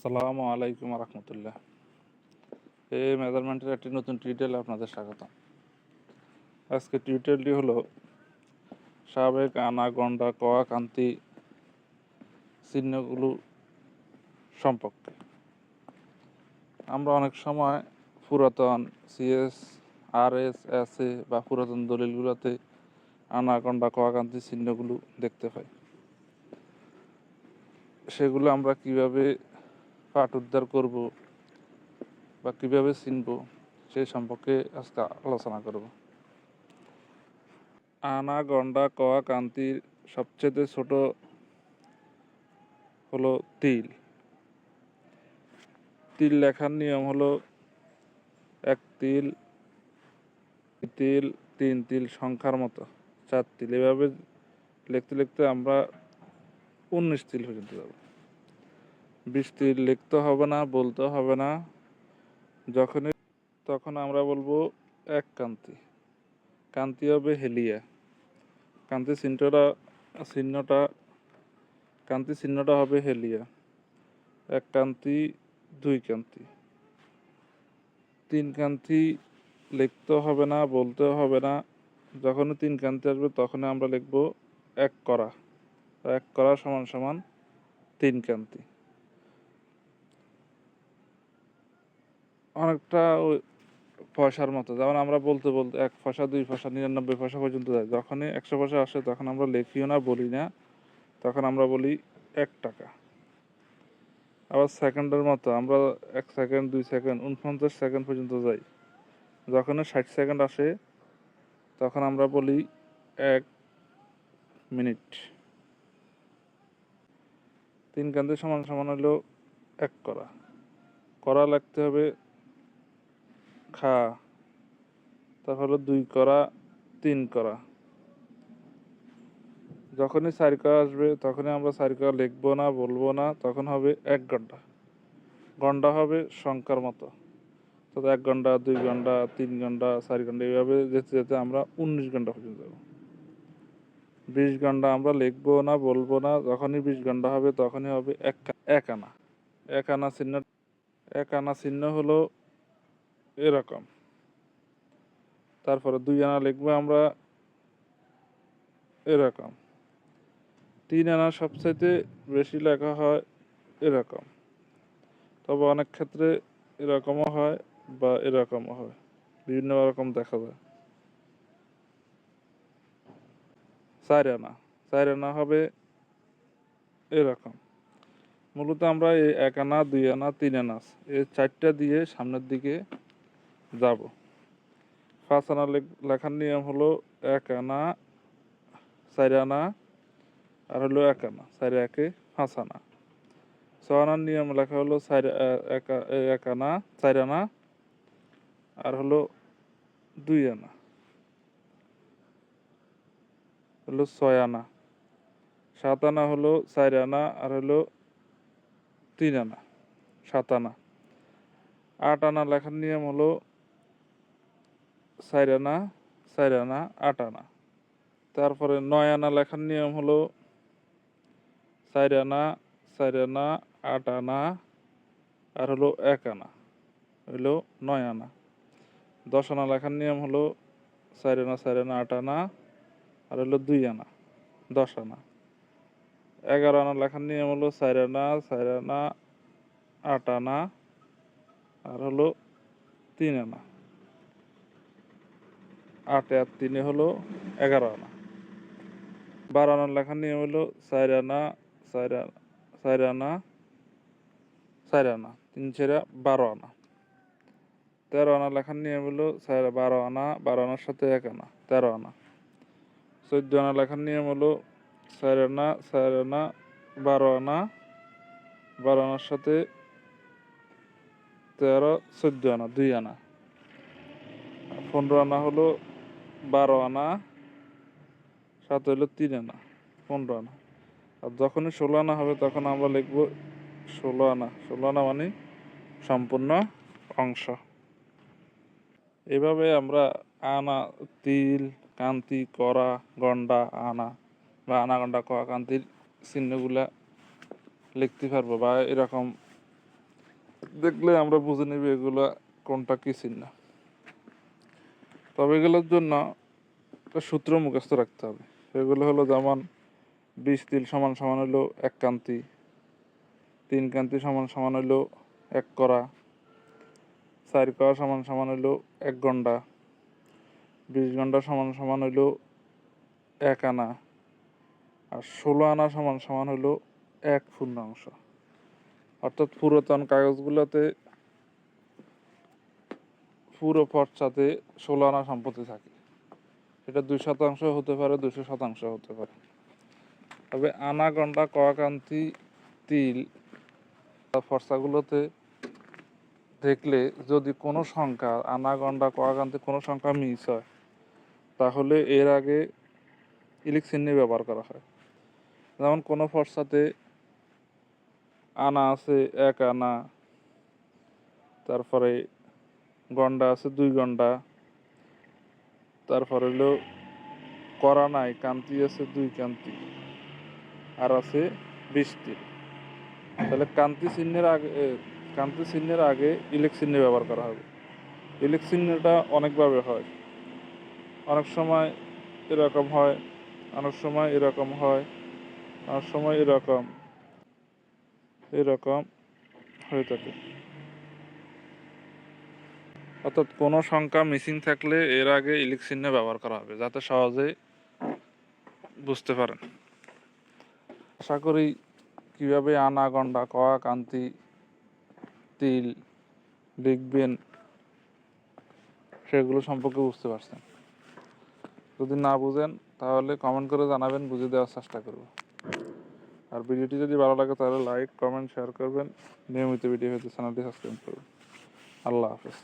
আসসালামু আলাইকুম রহমতুল্লাহ। এই মেজারমেন্টের একটি নতুন টিউটোরিয়ালে আপনাদের স্বাগত আজকে টিউটোরিয়ালটি হলো সাবেক আনা গন্ডা কোয়া কান্তি চিহ্নগুলো সম্পর্কে। আমরা অনেক সময় পুরাতন CS R S S A বা পুরাতন দলিলগুলোতে আনা গন্ডা কোয়া কান্তি চিহ্নগুলো দেখতে পাই। সেগুলো আমরা কীভাবে পাট উদ্ধার করব বা কীভাবে চিনব, সেই সম্পর্কে আজকে আলোচনা করব। আনা গন্ডা কয়া কান্তির সবচেয়ে ছোট হলো তিল। তিল লেখার নিয়ম হলো এক তিল তিল, তিন তিল সংখ্যার মতো। চার তিল। এভাবে লিখতে লিখতে আমরা উনিশ তিল পর্যন্ত যাব। বৃষ্টি লিখতে হবে না, বলতে হবে না। যখনই তখন আমরা বলব এক কান্তি। কান্তি হবে হেলিয়া। কান্তি চিহ্নটা চিহ্নটা, কান্তি চিহ্নটা হবে হেলিয়া। এক কান্তি, দুই কান্তি। তিন কান্তি লিখতে হবে না, বলতে হবে না। যখনই তিন কান্তি আসবে, তখনই আমরা লিখব এক করা। এক করা সমান সমান তিন কান্তি। অনেকটা ওই পয়সার মতো। যেমন আমরা বলতে বলতে এক পয়সা, দুই পয়সা, নিরানব্বই পয়সা পর্যন্ত যায়। যখনই একশো পয়সা আসে, তখন আমরা লেখিও না, বলি না। তখন আমরা বলি এক টাকা। আবার সেকেন্ডের মতো আমরা এক সেকেন্ড, দুই সেকেন্ড, উনপঞ্চাশ সেকেন্ড পর্যন্ত যাই। যখনই ষাট সেকেন্ড আসে, তখন আমরা বলি এক মিনিট। তিন কান্তি সমান সমান হলো এক করা। করা লাগতে হবে খা। তারপর হলো দুই করা, তিন করা। যখনই চার করা আসবে, তখনই আমরা চার করা লিখব না, বলব না, তখন হবে এক ঘণ্টা। ঘণ্টা হবে সংখ্যার মতো। তো এক ঘণ্টা, দুই ঘণ্টা, তিন ঘণ্টা, চার ঘণ্টা, এইভাবে যেতে যেতে আমরা উনিশ ঘণ্টা পর্যন্ত যাব। বিশ ঘণ্টা আমরা লিখব না, বলব না, যখনই বিশ ঘণ্টা হবে, তখনই হবে এক এক আনা। এক আনা চিহ্ন, এক আনা চিহ্ন হলো এরকম। তারপরে দুই আনা লিখব আমরা এরকম। তিন আনা সবচাইতে বেশি লেখা হয় এরকম। তবে অনেক ক্ষেত্রে এরকমও হয় বা এরকমও হয়। বিভিন্ন রকম দেখা যায়। চার আনা। চার আনা হবে এরকম। মূলত আমরা এই এক আনা, দুই আনা, তিন আনা এই চারটা দিয়ে সামনের দিকে যাব। পাঁচ আনা লেখ- লেখার নিয়ম হলো এক আনা, চার আনা, আর হলো এক আনা, চার একে পাঁচ আনা। ছ আনার নিয়ম লেখা হলো চার এক আনা, চার আনা, আর হলো দুই আনা। হলো ছয় আনা। সাত আনা হলো চার আনা, আর হলো তিন আনা, সাত আনা। আট আনা লেখার নিয়ম হলো চার আনা চার আনা আট আনা তারপরে নয় আনা লেখার নিয়ম হলো চার আনা চার আনা আট আনা আর হলো এক আনা হলো নয় আনা দশ আনা লেখার নিয়ম হলো চার আনা চার আনা আট আনা আর হলো দুই আনা দশ আনা এগারো আনা লেখার নিয়ম হলো চার আনা চার আনা আট আনা আর হলো তিন আনা আটে আর তিনে হলো এগারো আনা। বারো আনার লেখার নিয়ম হলো চার আনা চার আনা চার আনা চার আনা, তিন ছেড়া বারো আনা। তেরো আনা লেখার নিয়ম হলো চার, বারো আনা, বারো আনার সাথে এক আনা, তেরো আনা। চোদ্দ আনা লেখার নিয়ম হলো চার আনা চার আনা, বারো আনা, বারো আনার সাথে তেরো, চোদ্দ আনা, দুই আনা। পনেরো আনা হলো বারো আনা, সাত হলো তিন আনা, পনেরো আনা। আর যখনই ষোলো আনা হবে তখন আমরা লিখব ষোলো আনা। ষোলো আনা মানে সম্পূর্ণ অংশ। এভাবে আমরা আনা, তিল, কান্তি করা গন্ডা আনা বা আনা গন্ডা করা কান্তির চিহ্নগুলা লিখতে পারব বা এরকম দেখলে আমরা বুঝে নিব এগুলো কোনটা কি চিহ্ন। তবে এগুলোর জন্য একটা সূত্র মুখস্থ রাখতে হবে। সেগুলো হলো যেমন বিশ তিল সমান সমান হলো এক কান্তি, তিন কান্তি সমান সমান হলো এক করা, চার করা সমান সমান হলো এক ঘণ্টা বিশ ঘণ্টা সমান সমান হলো এক আনা, আর ষোলো আনা সমান সমান হলো এক পূর্ণাংশ। অর্থাৎ পুরাতন কাগজগুলোতে পুরো পর্চাতে ষোলো আনা সম্পত্তি থাকে। এটা দুই শতাংশ হতে পারে, দুশো শতাংশ হতে পারে। তবে আনা, গন্ডা কয়াকান্তি তিল ফর্সাগুলোতে দেখলে যদি কোনো সংখ্যা, আনা, গন্ডা কয়াকান্তি কোনো সংখ্যা মিস হয়, তাহলে এর আগে ইলিক চিহ্নি ব্যবহার করা হয়। যেমন কোনো ফর্সাতে আনা আছে, এক আনা, তারপরে গন্ডা আছে, দুই গন্ডা তারপর হলো করা নাই কান্তি আছে, দুই কান্তি আর আছে বৃষ্টি। তাহলে কান্তি চিহ্নের আগে কান্তি চিহ্নের আগে ইলেক চিহ্ন ব্যবহার করা হবে। ইলেক চিহ্নটা অনেকভাবে হয়। অনেক সময় এরকম হয়, অনেক সময় এরকম হয়, অনেক সময় এরকম এরকম হয়ে থাকে। অর্থাৎ কোনো সংখ্যা মিসিং থাকলে এর আগে ইলিক চিহ্ন ব্যবহার করা হবে, যাতে সহজে বুঝতে পারেন। আশা করি কীভাবে আনা, গন্ডা, কয়া, কান্তি, তিল লিখবেন, সেগুলো সম্পর্কে বুঝতে পারছেন। যদি না বুঝেন, তাহলে কমেন্ট করে জানাবেন, বুঝে দেওয়ার চেষ্টা করব। আর ভিডিওটি যদি ভালো লাগে, তাহলে লাইক কমেন্ট শেয়ার করবেন। নিয়মিত ভিডিও হতে চ্যানেলটি সাবস্ক্রাইব করবেন। আল্লাহ হাফেজ।